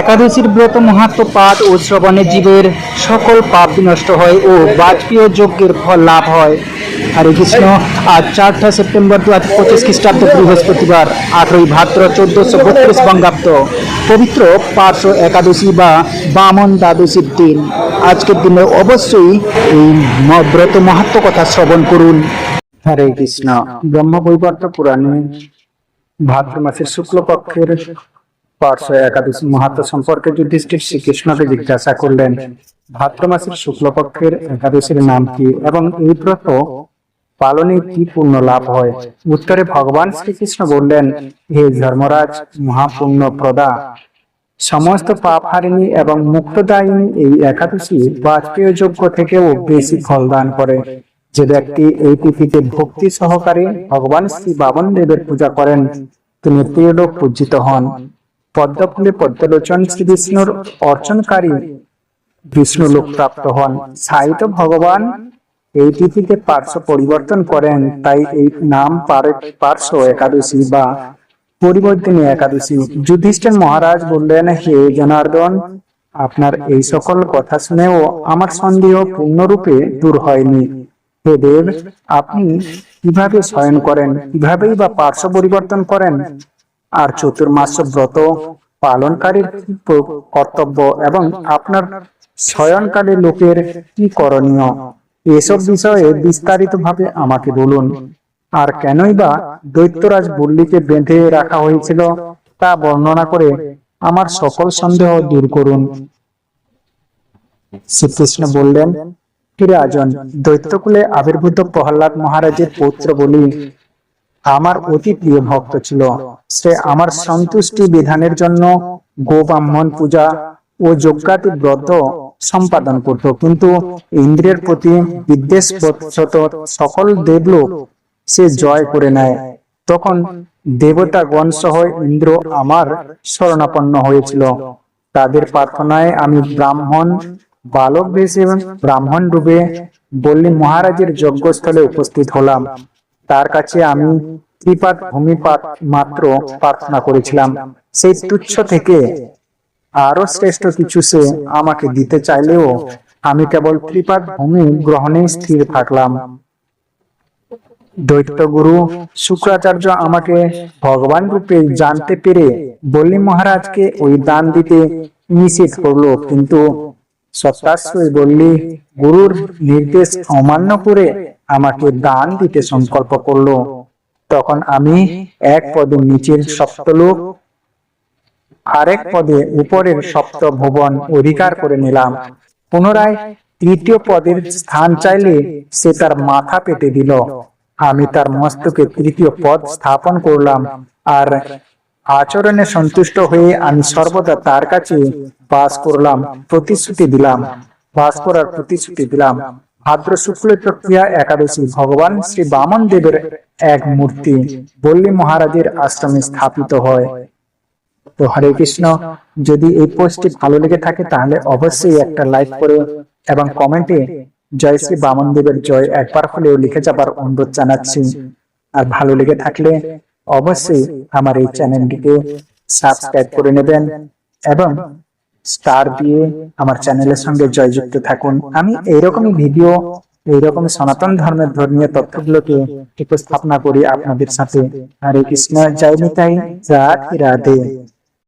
একাদশীর ব্রত মাহাত্ম পাঠ ও শ্রবণে জীবের সকল পাপ বিনষ্ট হয় ও বাজপেয় যজ্ঞের ফল লাভ হয়। হরে কৃষ্ণ, আজ চারটা সেপ্টেম্বর দু হাজার পঁচিশ খ্রিস্টাব্দ বৃহস্পতিবার, আঠেরোই ভাদ্র চোদ্দশো বত্রিশ বঙ্গাব্দ। পবিত্র পার্শ্ব একাদশী বা বামন দ্বাদশীর দিন। আজকের দিনে অবশ্যই এই ব্রত মাহাত্ম কথা শ্রবণ করুন। হরে কৃষ্ণ। ব্রহ্ম বৈবর্ত পুরাণে ভাদ্র মাসের শুক্লপক্ষের পার্শ্ব একাদশী মাহাত্ম সম্পর্কে যুধিষ্ঠির শ্রীকৃষ্ণকে জিজ্ঞাসা করলেন ভাদ্র মাসের শুক্লপক্ষের একাদশীর নাম কি? এবং এই ব্রত পালনে কি পুণ্য লাভ হয়? উত্তরে ভগবান শ্রীকৃষ্ণ বললেন হে ধর্মরাজ মহাপুণ্য প্রদা সমস্ত পাপ হারিণী এবং মুক্তদায়িনী এই একাদশী বাজপেয় যজ্ঞ থেকেও বেশি ফল দান করে। যে ব্যক্তি এই তিথিতে ভক্তি সহকারে ভগবান শ্রী বামন দেবের পূজা করেন তিনি প্রিয়লোক পূজিত হন। পদ্মফুলে পদ্মলোচন শ্রী বিষ্ণুর অর্চনকারী বিষ্ণু লোক প্রাপ্ত হন। সাহিত্য ভগবান এই তিথিতে পার্শ্ব পরিবর্তন করেন, তাই এই নাম পার্শ্ব একাদশী বা পরিবর্তনী একাদশী। যুধিষ্ঠির মহারাজ বললেন, হে জনার্দন, আপনার এই সকল কথা শুনেও আমার সন্দেহ পূর্ণরূপে দূর হয়নি। হে দেব, আপনি কীভাবে শয়ন করেন, কিভাবেই বা পার্শ্ব পরিবর্তন করেন? আর চতুর্মাস ব্রত পালনকারীর কর্তব্য এবং আপনার শয়নকালে লোকের কি করণীয়? এসব বিষয়ে বিস্তারিত ভাবে আমাকে বলুন। আর কেনই বা দৈত্যরাজ বল্লীকে বেঁধে রাখা হয়েছিল তা বর্ণনা করে আমার সকল সন্দেহ দূর করুন। শ্রীকৃষ্ণ বললেন রাজন, দৈত্যকুলে আবির্ভূত প্রহ্লাদ মহারাজের পুত্র বলি আমার অতি প্রিয় ভক্ত ছিল। সে আমার সন্তুষ্টি বিধানের জন্য গোব্রাহ্মণ পূজা ও যজ্ঞাতি ব্রত সম্পাদন করত। কিন্তু ইন্দ্রের প্রতি বিদ্বেষ সকল দেবলোক সে জয় করে নেয়। তখন দেবতা গণ সহ ইন্দ্র আমার শরণাপন্ন হয়েছিল। তাদের প্রার্থনায় আমি ব্রাহ্মণ বালক বেশে ব্রাহ্মণ রূপে বল্লী মহারাজের যজ্ঞস্থলে উপস্থিত হলাম। তার কাছে আমি ত্রিপাত ভূমিপাত মাত্র প্রার্থনা করেছিলাম। সেই তুচ্ছ থেকে আরও শ্রেষ্ঠ কিছু সে আমাকে দিতে চাইলেও আমি কেবল ত্রিপাত ভূমি গ্রহণে স্থির থাকলাম। দৈত্য গুরু শুক্রাচার্য আমাকে ভগবান রূপে জানতে পেরে বলি মহারাজকে ওই দান দিতে নিষেধ করল। কিন্তু সত্যাশ্রয় বললি, গুরুর নির্দেশ অমান্য করে আমাকে দান দিতে সংকল্প করল। তখন আমি এক পদে নিচের সপ্তলোক, আরেক পদে উপরের সপ্ত ভুবন অধিকার করে নিলাম। পুনরায় তৃতীয় পদের স্থান চাইলে সে তার মাথা পেতে দিল। আমি তার মস্তকে তৃতীয় পদ স্থাপন করলাম আর আচরণে সন্তুষ্ট হয়ে আমি সর্বদা তার কাছে বাস করলাম, প্রতিশ্রুতি দিলাম। বাস করার প্রতিশ্রুতি দিলাম। ভাদ্র শুক্ল প্রক্রিয়া একাদশী ভগবান শ্রী বামন দেবের এক মূর্তি বল্লী মহারাজের আশ্রমে স্থাপিত হয়। তো হরে কৃষ্ণ, যদি এই পোস্টটি ভালো লেগে থাকে তাহলে অবশ্যই একটা লাইক করে এবং কমেন্টে জয় শ্রী বামন দেবের জয় একবার হলেও লিখে যাবার অনুরোধ জানাচ্ছি। আর ভালো লেগে থাকলে অবশ্যই আমার এই চ্যানেলটিকে সাবস্ক্রাইব করে নেবেন এবং স্টার দিয়ে আমার চ্যানেলের সঙ্গে জয়যুক্ত থাকুন। আমি এইরকমই ভিডিও এইরকম সনাতন ধর্মের ধর্মীয় তথ্যগুলোকে উপস্থাপনা করি আপনাদের সাথে। হরে কৃষ্ণ, জয় নিতাই, রাধে রাধে।